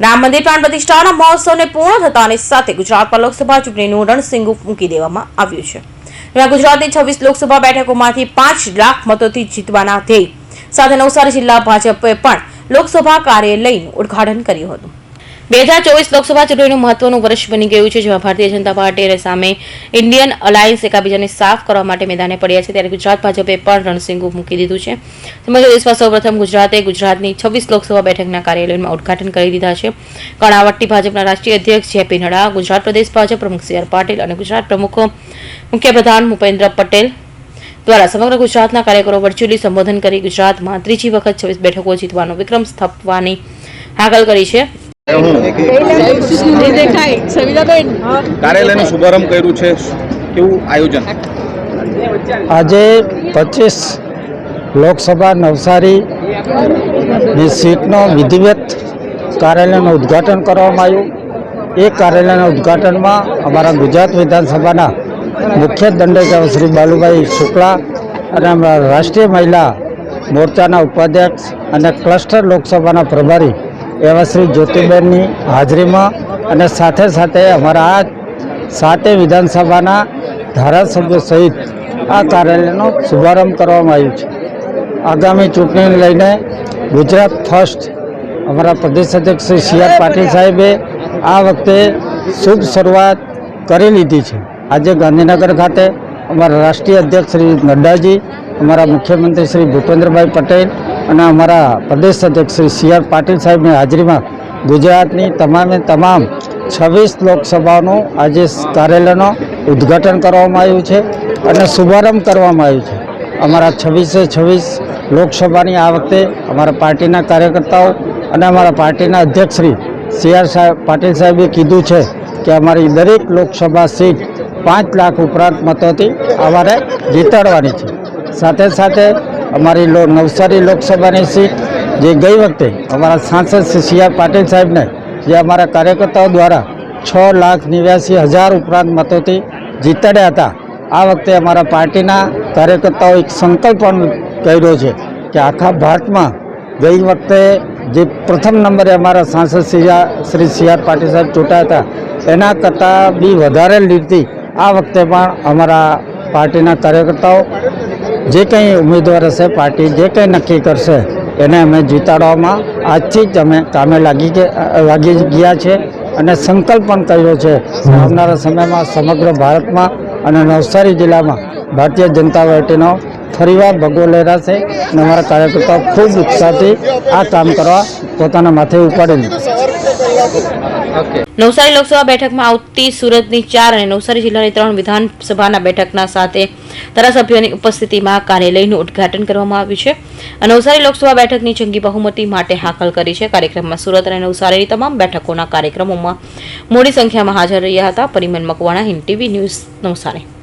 રામ મંદિર પ્રાણ પ્રતિષ્ઠાના મહોત્સવને પૂર્ણ થતાની સાથે ગુજરાતમાં લોકસભા ચૂંટણીનું રણસિંગુ મૂકી દેવામાં આવ્યું છે. જેમાં ગુજરાતની છવ્વીસ લોકસભા બેઠકોમાંથી પાંચ લાખ મતોથી જીતવાના ધ્યેય. સાથે નવસારી જિલ્લા ભાજપે પણ લોકસભા કાર્યાલયનું ઉદ્ઘાટન કર્યું હતું. બે હજાર ચોવીસ લોકસભા ચૂંટણીનું મહત્વનું વર્ષ બની ગયું છે, જેમાં ભારતીય જનતા પાર્ટી અને સામે ઇન્ડિયન અલાયન્સ એકાબીજાને સાફ કરવા માટે મેદાને પડ્યા છે. ત્યારે ગુજરાત ભાજપે પણ રણસિંગુ મૂકી દીધું છે. તેમજ દેશમાં સૌપ્રથમ ગુજરાતે ગુજરાતની છવ્વીસ લોકસભા બેઠકના કાર્યાલયમાં ઉદઘાટન કરી દીધા છે. કર્ણાવટી ભાજપના રાષ્ટ્રીય અધ્યક્ષ જેપી નડ્ડા, ગુજરાત પ્રદેશ ભાજપ પ્રમુખ સી આર પાટીલ અને ગુજરાત પ્રમુખ મુખ્યપ્રધાન ભૂપેન્દ્ર પટેલ દ્વારા સમગ્ર ગુજરાતના કાર્યકરો વર્ચ્યુઅલી સંબોધન કરી ગુજરાતમાં ત્રીજી વખત છવ્વીસ બેઠકો જીતવાનો વિક્રમ સ્થાપવાની હાકલ કરી છે. કાર્યાલયનો શુભારંભ કર્યું છે. કેવું આયોજન? આજે પચીસ લોકસભા નવસારીની સીટનો વિધિવત કાર્યાલયનું ઉદ્ઘાટન કરવામાં આવ્યું. એ કાર્યાલયના ઉદ્ઘાટનમાં અમારા ગુજરાત વિધાનસભાના મુખ્ય દંડક શ્રી બાલુભાઈ શુક્લા અને અમારા રાષ્ટ્રીય મહિલા મોરચાના ઉપાધ્યક્ષ અને ક્લસ્ટર લોકસભાના પ્રભારી એવા શ્રી જ્યોતિબેનની હાજરીમાં અને સાથે સાથે અમારા આ સાતે વિધાનસભાના ધારાસભ્યો સહિત આ કાર્યાલયનો શુભારંભ કરવામાં આવ્યો છે. આગામી ચૂંટણીને લઈને ગુજરાત ફર્સ્ટ અમારા પ્રદેશ અધ્યક્ષ શ્રી સી આર પાટીલ સાહેબે આ વખતે શુભ શરૂઆત કરી લીધી છે. આજે ગાંધીનગર ખાતે અમારા રાષ્ટ્રીય અધ્યક્ષ શ્રી નડ્ડાજી, અમારા મુખ્યમંત્રી શ્રી ભૂપેન્દ્રભાઈ પટેલ અને અમારા પ્રદેશ અધ્યક્ષ શ્રી સી આર પાટીલ સાહેબની હાજરીમાં ગુજરાતની તમામે તમામ છવ્વીસ લોકસભાનું આજે કાર્યાલયનો ઉદ્ઘાટન કરવામાં આવ્યું છે અને શુભારંભ કરવામાં આવ્યું છે. અમારા છવ્વીસે છવ્વીસ લોકસભાની આ વખતે અમારા પાર્ટીના કાર્યકર્તાઓ અને અમારા પાર્ટીના અધ્યક્ષ શ્રી સી આર સાહેબ પાટીલ સાહેબે કીધું છે કે અમારી દરેક લોકસભા સીટ પાંચ લાખ ઉપરાંત મતોથી અમારે જીતાડવાની છે. સાથે સાથે અમારી નવસારી લોકસભાની સીટ જે ગઈ વખતે અમારા સાંસદ શ્રી સી આર પાટીલ સાહેબને, જે અમારા કાર્યકર્તાઓ દ્વારા છ લાખ નેવ્યાસી હજાર ઉપરાંત મતોથી જીતાડ્યા હતા, આ વખતે અમારા પાર્ટીના કાર્યકર્તાઓ એક સંકલ્પ પણ કર્યો છે કે આખા ભારતમાં ગઈ વખતે જે પ્રથમ નંબરે અમારા સાંસદ શ્રી સી આર પાટીલ સાહેબ ચૂંટાયા હતા, એના કરતાં બી વધારે લીધી આ વખતે પણ અમારા પાર્ટીના કાર્યકર્તાઓ જે કંઈ ઉમેદવાર હશે, પાર્ટી જે કંઈ નક્કી કરશે, એને અમે જીતાડવામાં આજથી જ અમે કામે લાગી લાગી ગયા છે અને સંકલ્પ પણ કર્યો છે આવનારા સમયમાં સમગ્ર ભારતમાં અને નવસારી જિલ્લામાં ભારતીય જનતા પાર્ટીનો ફરીવાર ભગવો લહેરાશે અને અમારા કાર્યકર્તાઓ ખૂબ ઉત્સાહથી આ કામ કરવા પોતાના માથે ઉપાડેલું નવસારી લોકસભા બેઠકમાં આવતી સુરતની ચાર અને નવસારી જિલ્લાની ત્રણ વિધાનસભાના બેઠકના સાથે ધારાસભ્યોની ઉપસ્થિતિમાં કાર્યાલયનું ઉદ્ઘાટન કરવામાં આવ્યું છે. નવસારી લોકસભા બેઠકની જંગી બહુમતી માટે હાકલ કરી છે. કાર્યક્રમમાં સુરત અને નવસારીની તમામ બેઠકોના કાર્યક્રમોમાં મોટી સંખ્યામાં હાજર રહ્યા હતા. Parimal Makwana, Hind TV news, Navsari.